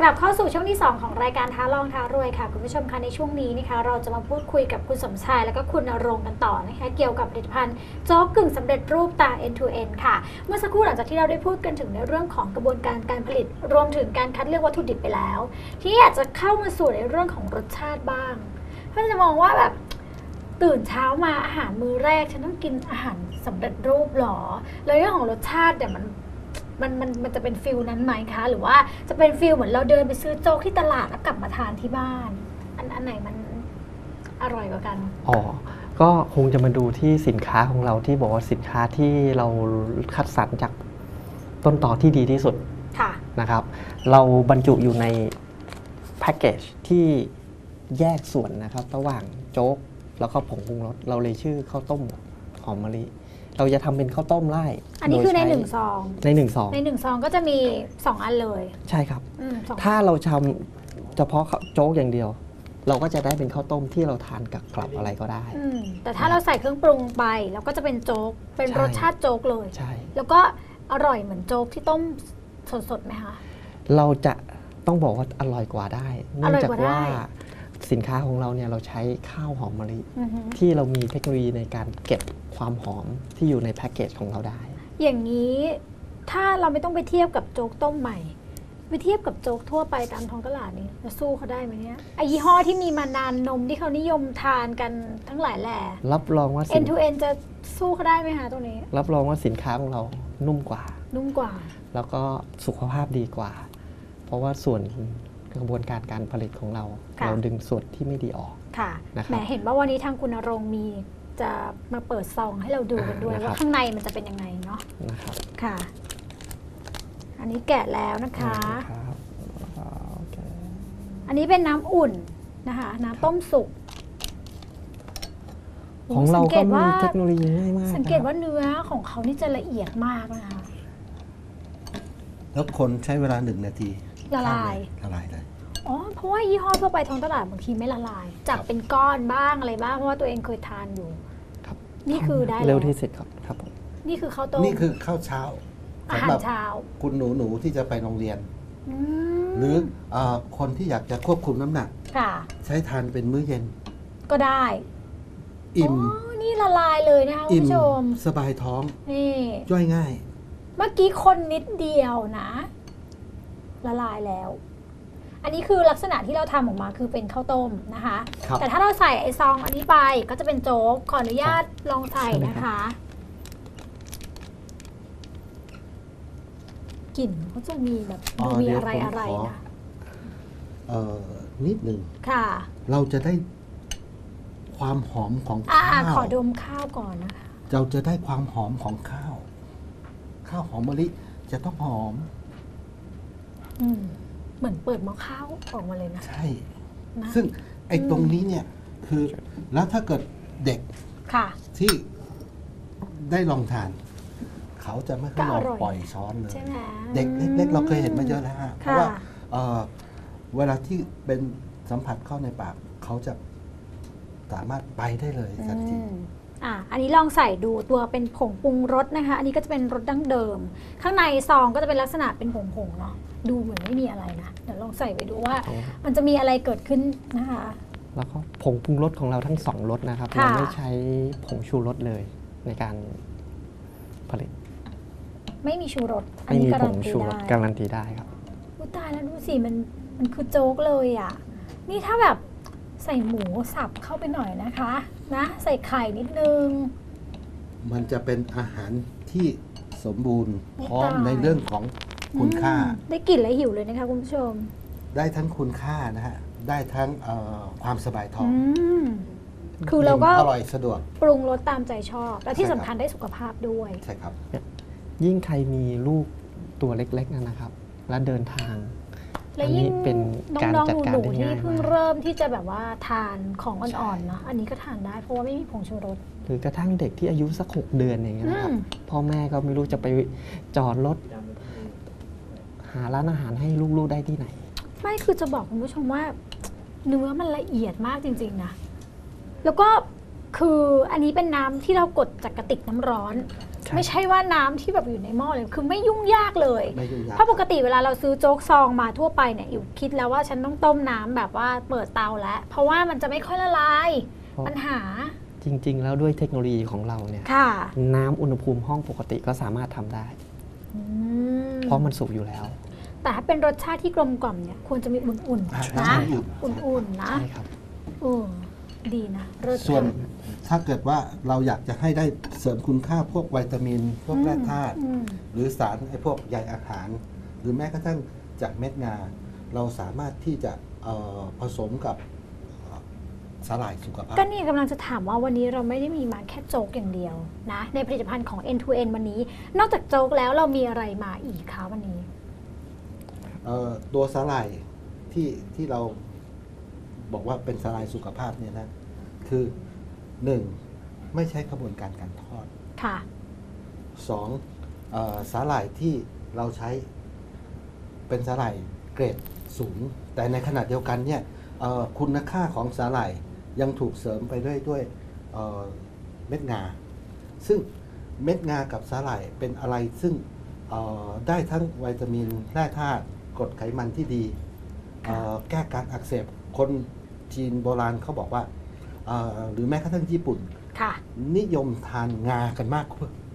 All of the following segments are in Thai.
กลับเข้าสู่ช่วงที่ 2 ของรายการท้าลองท้ารวยค่ะคุณผู้ชมคะในช่วงนี้นะคะ เราจะมาพูดคุยกับคุณสมชายและก็คุณนรงกันต่อนะคะเกี่ยวกับผลิตภัณฑ์โจ๊กกึ่งสำเร็จรูปตา end to end ค่ะ เมื่อสักครู่หลังจากที่เราได้พูดกันถึงในเรื่องของกระบวนการการผลิต รวมถึงการคัดเลือกวัตถุดิบไปแล้ว ที่อยากจะเข้ามาสู่ในเรื่องของรสชาติบ้างเพื่อจะมองว่าแบบตื่นเช้ามาอาหารมื้อแรกฉันต้องกินอาหารสำเร็จรูปหรอแล้วเรื่องของรสชาติเนี่ยมัน มันมันมันจะเป็นฟิลนั้นไหมคะ หรือว่าจะเป็นฟิลเหมือนเราเดินไปซื้อโจ๊กที่ตลาดแล้วกลับมาทานที่บ้าน อันอันไหนมันอร่อยกว่ากัน อ๋อ ก็คงจะมาดูที่สินค้าของเราที่บอกว่าสินค้าที่เราคัดสรรจากต้นต่อที่ดีที่สุดค่ะนะครับ เราบรรจุอยู่ในแพ็กเกจที่แยกส่วนนะครับ ระหว่างโจ๊กแล้วก็ผงปรุงรสเราเลยชื่อข้าวต้มหอมมะลิ เราจะทำเป็นข้าวต้มไล่อันนี้คือในโดยหช้นึ่งซอง ในหนึ่งซองในหนึ่งซองก็จะมีสองอันเลยใช่ครับ อืมสองถ้าเราทำเฉพาะข้าวโจ๊กอย่างเดียว เราก็จะได้เป็นข้าวต้มที่เราทานกับกลับอะไรก็ได้ อืมแต่ถ้าเราใส่เครื่องปรุงไปแล้วก็จะเป็นโจ๊ก เป็นใช่ รสชาติโจ๊กเลย ใช่ แล้วก็อร่อยเหมือนโจ๊กที่ต้มสดๆไหมคะ เราจะต้องบอกว่าอร่อยกว่าได้ เนื่องจากอร่อยกว่าว่าได้ สินค้าของเราเนี่ยเราใช้ข้าวหอมมะลิอือฮึที่เรามีเทคโนโลยีในการเก็บความหอมที่อยู่ในแพ็กเกจของเราได้ อย่างนี้ถ้าเราไม่ต้องไปเทียบกับโจ๊กต้มใหม่ไปเทียบกับโจ๊กทั่วไปตามท้องตลาดนี้จะสู้เขาได้ไหมเนี่ยไอยี่ห้อที่มีมานานนมที่เขานิยมทานกันทั้งหลายแหล่รับรองว่าสิน end to end จะสู้เขาได้ไหมคะตรงนี้ รับรองว่าสินค้าของเรานุ่มกว่า นุ่มกว่า แล้วก็สุขภาพดีกว่า เพราะว่าส่วน กระบวนการการผลิตของเรา ค่ะ เราดึงส่วนที่ไม่ดีออก ค่ะนะครับแหมเห็นว่าวันนี้ทางคุณณรงค์มีจะมาเปิดซองให้เราดูกันด้วย อ่านะครับ ว่าข้างในมันจะเป็นยังไงเนาะนะครับค่ะ อันนี้แกะแล้วนะคะครับโอเคอันนี้เป็นน้ำอุ่นนะคะ น้ำต้มสุกของเราสังเกก็ตมีว่าเทคโนโลยีง่ายมากสังเกตนะครับว่าเนื้อของเขานี่จะละเอียดมากนะคะ แล้วคนใช้เวลาหนึ่งนาที ละลาย ละลายเลยอ๋อเพราะว่ายี่ห้อทั่วไปท้องตลาดบางทีไม่ละลาย จับเป็นก้อนบ้างอะไรบ้างเพราะว่าตัวเองเคยทานอยู่ ครับนี่คือได้เร็วแล้วที่สุดครับครับผมนี่คือข้าวต้มนี่คือข้าวเช้าอาสำหาหรรับเช้าคุณหนูหนูๆที่จะไปโรงเรียนมหรือเออคนที่อยากจะควบคุมน้ำหนักค่ะใช้ทานเป็นมื้อเย็น ก็ได้ อิ่มอ๋อนี่ละลายเลยนะคะคุณอิ่มผู้ชม สบายท้องนี่ย่อยง่าย เมื่อกี้คนนิดเดียวนะ ละลายแล้ว อันนี้คือลักษณะที่เราทำออกมาคือเป็นข้าวต้มนะคะครับแต่ถ้าเราใส่ไอซองอันนี้ไปก็จะเป็นโจ๊กขออนุญาตลองใส่นะคะกลิ่นเขาจะมีแบบอ๋อดูมีเดี๋ยวอะไรผมอะไรขอนะเอ่อนิดหนึ่งค่ะ เราจะได้ความหอมของอ่าข้าวขอดมข้าวก่อนนะคะ เราจะได้ความหอมของข้าว ข้าวหอมมะลิจะต้องหอม อืมเหมือนเปิดหม้อข้าวออกมาเลยนะ ใช่ นะ ซึ่งไอ้อืมตรงนี้เนี่ยคือแล้วถ้าเกิดเด็กค่ะ ที่ได้ลองทาน เขาจะไม่ค่อยลองก็อร่อย ปล่อยช้อนเลย ใช่ไหม เด็กเล็กๆเราเคยเห็นมาเยอะแล้วฮะเพค่ะราะว่าเอ่อเวลาที่เป็นสัมผัสเข้าในปาก เขาจะสามารถไปได้เลยทันที อืม อะอันนี้ลองใส่ดูตัวเป็นผงปรุงรสนะคะ อันนี้ก็จะเป็นรสดั้งเดิม ข้างในซองก็จะเป็นลักษณะเป็นผงๆเนาะ ดูเหมือนไม่มีอะไรนะ เดี๋ยวลองใส่ไปดูว่า มันจะมีอะไรเกิดขึ้นนะคะ แล้วก็ผงปรุงรสของเราทั้งสองรสนะครับค่ะเราไม่ใช้ผงชูรสเลยในการผลิต ไม่มีชูรส อันไม่นี้มีการัผนงตีชูรสได้การันตีได้ครับ อุ๊ยตายแล้วดูสิมันมันคือโจ๊กเลยอะ นี่ถ้าแบบ ใส่หมูสับเข้าไปหน่อยนะคะ นะ ใส่ไข่นิดนึง มันจะเป็นอาหารที่สมบูรณ์โอ้พร้อมตายในเรื่องของคุณค่าอืมได้กลิ่นแล้วหิวเลยนะคะคุณผู้ชม ได้ทั้งคุณค่านะฮะ ได้ทั้งเอ่อความสบายท้องอืมคือเราก็อร่อยสะดวก ปรุงรสตามใจชอบ และที่ใช่ครัสำบคัญได้สุขภาพด้วย ใช่ครับ ยิ่งใครมีลูกตัวเล็กๆนะครับ และเดินทาง และอันนี้ยิ่งเป็นการน้องจัดๆการหนูได้ๆที่ง่ายเพิ่งมากเริ่มที่จะแบบว่าทานของอ่อนๆเนาะอันนี้ก็ทานได้เพราะว่าไม่มีผงชูรสหรือกระทั่งเด็กที่อายุสักหกเดือนอย่างเงี้ยนะครับอืมพ่อแม่ก็ไม่รู้จะไปจอดรถหาร้านอาหารให้ลูกๆได้ที่ไหน ไม่คือจะบอกคุณผู้ชมว่า เนื้อมันละเอียดมากจริง ๆ นะ แล้วก็คืออันนี้เป็นน้ำที่เรากดจากกระติกน้ำร้อนใช่ ไม่ใช่ว่าน้ำที่แบบอยู่ในหม้อเลยคือไม่ยุ่งยากเลยไม่ยุ่งยากเพราะปกติเวลาเราซื้อโจ๊กซองมาทั่วไปเนี่ยอยู่คิดแล้วว่าฉันต้องต้มน้ำแบบว่าเปิดเตาแล้ว เพราะว่ามันจะไม่ค่อยละลายเพราะปัญหาจริง ๆ แล้วด้วยเทคโนโลยีของเราเนี่ยค่ะน้ำอุณหภูมิห้องปกติก็สามารถทำได้อืมเพราะมันสุกอยู่แล้ว แต่ถ้าเป็นรสชาติที่กลมกล่อมเนี่ยควรจะมีอุ่นอะๆนะน้ำอุ่นอุ่นๆนะใช่ครับเออ ดีนะเลิศส่วนค่ะถ้าเกิดว่าเราอยากจะให้ได้เสริมคุณค่าพวกวิตามิน พวกแร่ธาตุอืมหรือสารไอ้พวกใยอาหาร หรือแม้กระทั่งจากเม็ดงา เราสามารถที่จะเอ่อผสมกับเอ่อสาหร่ายสุขภาพ ก็เนี่ยกำลังจะถามว่าวันนี้เราไม่ได้มีมาแค่โจ๊กอย่างเดียวนะ ในผลิตภัณฑ์ของ N2N วันนี้ นอกจากโจ๊กแล้วเรามีอะไรมาอีกคะวันนี้ เอ่อตัวสาหร่ายที่ที่เรา บอกว่าเป็นสาหร่ายสุขภาพเนี่ยนะคือหนึ่งไม่ใช้กระบวนการการทอดค่ะสองเออสาหร่ายที่เราใช้เป็นสาหร่ายเกรดสูง แต่ในขณะเดียวกันเนี่ยเอ่อคุณค่าของสาหร่ายยังถูกเสริมไปด้วยด้วยเอ่อเม็ดงา ซึ่งเม็ดงากับสาหร่ายเป็นอะไรซึ่งเอ่อได้ทั้งวิตามินแร่ธาตุกรดไขมันที่ดีเอ่อแก้การอักเสบคน จีนโบราณเขาบอกว่าเอ่อหรือแม้กระทั่งญี่ปุ่น ค่ะนิยมทานงากันมาก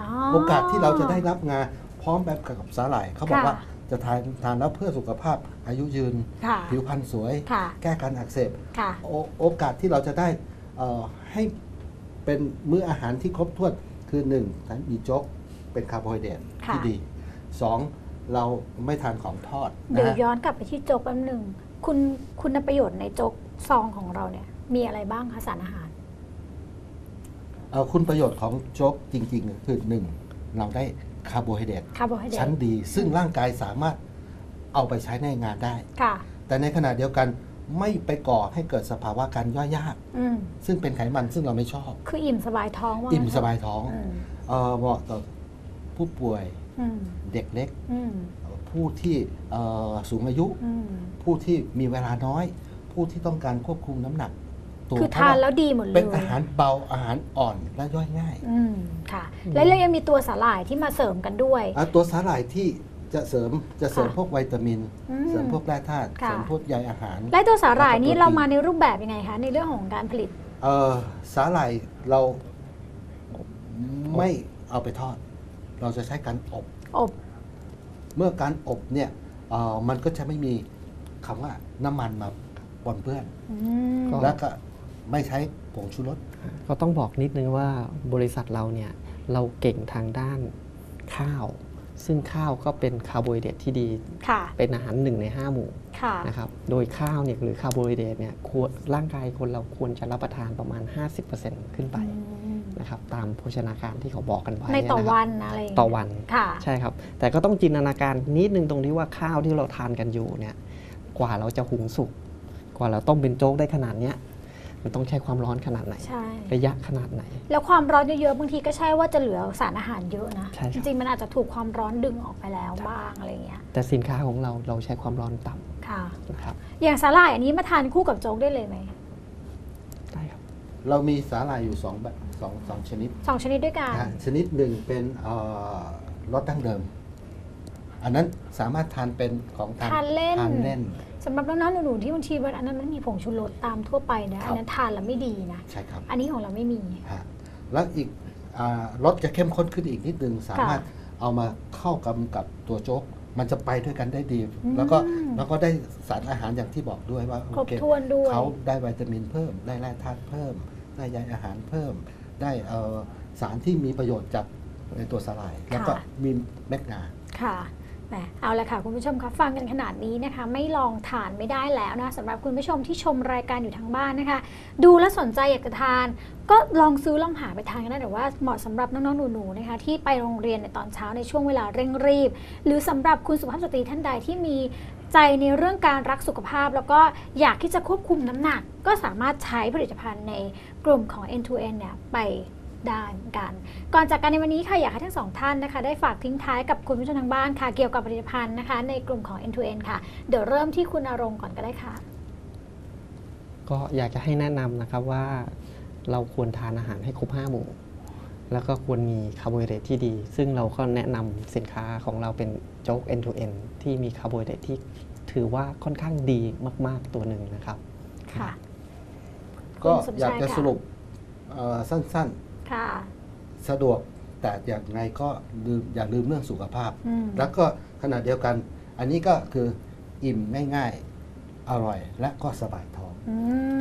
อ๋อโอกาสที่เราจะได้รับงาพร้อมแบบกับสาหร่ายเขาบอกค่ะว่าจะทานทานแล้วเพื่อสุขภาพอายุยืน ค่ะ ผิวพรรณสวย ค่ะ แก้การอักเสบค่ะ โอโอกาสที่เราจะได้เอ่อให้เป็นมื้ออาหารที่ครบถ้วนคือหนึ่งทานมีโจ๊กเป็นคาร์โบไฮเดรตค่ะ ที่ดีสองเราไม่ทานของทอดเดี๋ยวนะฮะ ย้อนกลับไปที่โจ๊กแป๊บหนึ่ง คุณคุณประโยชน์ในโจ๊กซองของเราเนี่ย มีอะไรบ้างคะสารอาหาร เอ่อคุณประโยชน์ของโจ๊กจริงๆคือหนึ่งเราได้คาร์โบไฮเดรตคาร์โบไฮเดรตชั้นดี ซึ่งร่างกายสามารถเอาไปใช้ในงานได้ค่ะ แต่ในขณะเดียวกันไม่ไปก่อให้เกิดสภาวะการย่อยยากอืมซึ่งเป็นไขมันซึ่งเราไม่ชอบ คืออิ่มสบายท้องว่าอิ่มงั้นเถสอะบายท้องอืมเอ่อเหมาะต่อผู้ป่วยอืมเด็กเล็กอืม ผู้ที่เอ่อสูงอายุอืมผู้ที่มีเวลาน้อย ผู้ที่ต้องการควบคุมน้ำหนักตัวคือเพทานระแล้วดีหมดเลย เป็นอาหารเบาอาหารอ่อนและย่อยง่ายอืมค่ะ แล้วเรายังมีตัวสาหร่ายที่มาเสริมกันด้วยอะตัวสาหร่ายที่จะเสริมจะเสริมค่ะพวกวิตามินอืมเสริมพวกแร่ธาตุค่ะเสริมพวกใยอาหารไล่ตัวสาหร่ายนี่แล้วก็โปรตีนเรามาในรูปแบบยังไงคะในเรื่องของการผลิตเอ่อสาหร่ายเราไม่เอาไปทอด เราจะใช้การอบอบ เมื่อการอบเนี่ยเอ่อมันก็จะไม่มีคำว่าน้ำมันมาปนเปื้อนอืมก็แล้วก็ไม่ใช้ผงชูรสก็ต้องบอกนิดนึงว่าบริษัทเราเนี่ยเราเก่งทางด้านข้าว ซึ่งข้าวก็เป็นคาร์โบไฮเดรตที่ดีค่ะเป็นอาหารหนึ่งใน 5 หมู่ค่ะนะครับโดยข้าวเนี่ยหรือคาร์โบไฮเดรตเนี่ยควรร่างกายคนเราควรจะรับประทานประมาณ 50%ขึ้นไปอืม นะครับตามโภชนาการที่เขาบอกกันไว้ในต่อนะครับวันอะไรอย่างเงี้ยต่อวันค่ะใช่ครับ แต่ก็ต้องจินตนาการนิดนึงตรงที่ว่าข้าวที่เราทานกันอยู่เนี่ยกว่าเราจะหุงสุกกว่าเราต้มเป็นโจ๊กได้ขนาดเนี้ยมันต้องใช้ความร้อนขนาดไหนใช่ระยะขนาดไหน แล้วความร้อนเยอะๆ บางทีก็ใช่ว่าจะเหลือสารอาหารเยอะนะใช่ครับจริงๆ มันอาจจะถูกความร้อนดึงออกไปแล้วบ้างอะไรเงี้ย แต่สินค้าของเราเราใช้ความร้อนต่ค่ะำนะครับ อย่างสาหร่ายอันนี้มาทานคู่กับโจ๊กได้เลยไหมได้ครับ เรามีสาหร่ายอยู่สองแบบสองสองชนิดสองชนิดด้วยกัน นะฮะชนิดหนึ่งเป็นเอ่อรสดั้งเดิม อันนั้นสามารถทานเป็นของทานเล่น ทานเล่น สำหรับน้องๆหนูๆที่บางทีวันอันนั้นมันมีผงชูรสตามทั่วไปนะ ครับ อันนั้นทานแล้วไม่ดีนะ ใช่ครับ อันนี้ของเราไม่มี ฮะแล้วอีกอารสจะเข้มข้นขึ้นอีกนิดนึง สามารถเอามาเข้ากับกับตัวโจ๊ก มันจะไปด้วยกันได้ดี อืม แล้วก็แล้วก็ได้สารอาหารอย่างที่บอกด้วยว่าครบโอเคถ้วนด้วย เขาได้วิตามินเพิ่มได้แร่ธาตุเพิ่ม ได้ใยอาหารเพิ่ม ได้เอ่อสารที่มีประโยชน์จากในตัวสลาย แล้วก็มีเม็ดงาค่ะ เอาละค่ะคุณผู้ชมคะฟังกันขนาดนี้นะคะ ไม่ลองทานไม่ได้แล้วนะสำหรับคุณผู้ชมที่ชมรายการอยู่ทางบ้านนะคะ ดูแลวสนใจอยากจะทาน ก็ลองซื้อลองหาไปทานกันได้แต่ว่าเหมาะสำหรับน้องๆหนูๆนะคะ ที่ไปโรงเรียนในตอนเช้าในช่วงเวลาเร่งรีบ หรือสำหรับคุณสุภาพสตรีท่านใดที่มีใจในเรื่องการรักสุขภาพ แล้วก็อยากที่จะควบคุมน้ำหนัก ก็สามารถใช้ผลิตภัณฑ์ในกลุ่มของ N2N เนี่ยไป ได้เหมือนกัน ก่อนจากกันในวันนี้ค่ะอยากให้ทั้งสองท่านนะคะ ได้ฝากทิ้งท้ายกับคุณผู้ชมทางบ้านค่ะ เกี่ยวกับผลิตภัณฑ์นะคะ ในกลุ่มของ N2N ค่ะ เดี๋ยวเริ่มที่คุณอารมณ์ก่อนก็ได้ค่ะ ก็อยากจะให้แนะนำนะครับว่าเราควรทานอาหารให้ครบห้าหมู่แล้วก็ควรมีคาร์โบไฮเดรตที่ดี ซึ่งเราก็แนะนำสินค้าของเราเป็นโจ๊ก end to end ที่มีคาร์โบไฮเดรตที่ถือว่าค่อนข้างดีมาก ๆ ตัวหนึ่งนะครับ ค่ะ ก็คุณสมอยากชายจะค่ะสรุปเอ่อสั้น ค่ะๆสะดวกแต่อย่างไงก็ลืมอย่าลืมเรื่องสุขภาพ อืม แล้วก็ขณะเดียวกัน อันนี้ก็คืออิ่มง่ายๆอร่อยและก็สบายท้อง อื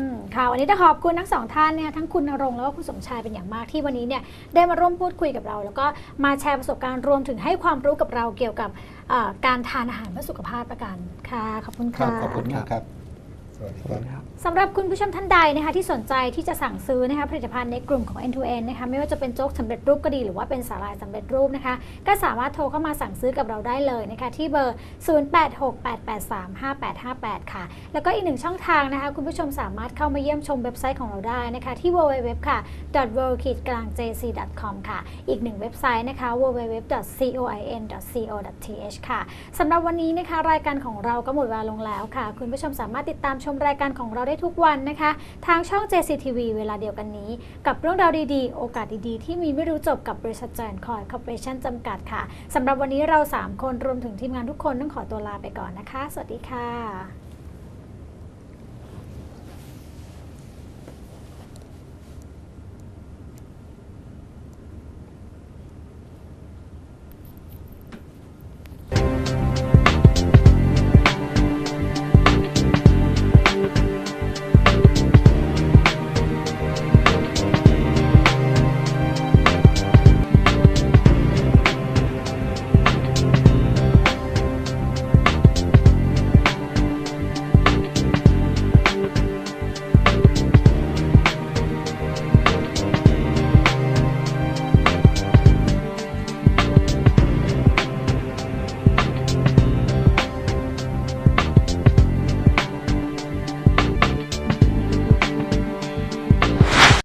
มค่ะวันนี้ต้องขอบคุณทั้งสองท่านเนี่ยทั้งคุณนรงค์แล้วก็คุณสมชายเป็นอย่างมากที่วันนี้เนี่ยได้มาร่วมพูดคุยกับเรา แล้วก็มาแชร์ประสบการณ์รวมถึงให้ความรู้กับเราเกี่ยวกับเอ่อการทานอาหารเพื่อสุขภาพประกันค่ะขอบคุณครัค่ะ บ ขอบคุณมากครับ สวัสดีขอบคคุรับณครับสำหรับคุณผู้ชมท่านใดนะคะที่สนใจที่จะสั่งซื้อนะคะผลิตภัณฑ์ในกลุ่มของ N to N นะคะไม่ว่าจะเป็นโจ๊กสำเร็จรูปก็ดีหรือว่าเป็นสาหร่ายสำเร็จรูปนะคะ ก็สามารถโทรเข้ามาสั่งซื้อกับเราได้เลยนะคะที่เบอร์ 0868835858 ค่ะ แล้วก็อีกหนึ่งช่องทางนะคะคุณผู้ชมสามารถเข้ามาเยี่ยมชมเว็บไซต์ของเราได้นะคะที่ www ค่ะ world-jc.com ค่ะ อีกหนึ่งเว็บไซต์นะคะ www.coin.co.th ค่ะสำหรับวันนี้นะคะรายการของเราก็หมดเวลาลงแล้วค่ะ คุณผู้ชมสามารถติดตามชมรายการของเราได้ทุกวันนะคะ ทางช่อง JCTV เวลาเดียวกันนี้ กับเรื่องราวดีๆ โอกาสดีๆ ที่มีไม่รู้จบกับบริษัทแจนคอยคอร์ปอเรชั่นจำกัดค่ะสำหรับวันนี้เรา 3 คนรวมถึงทีมงานทุกคนต้องขอตัวลาไปก่อนนะคะ สวัสดีค่ะ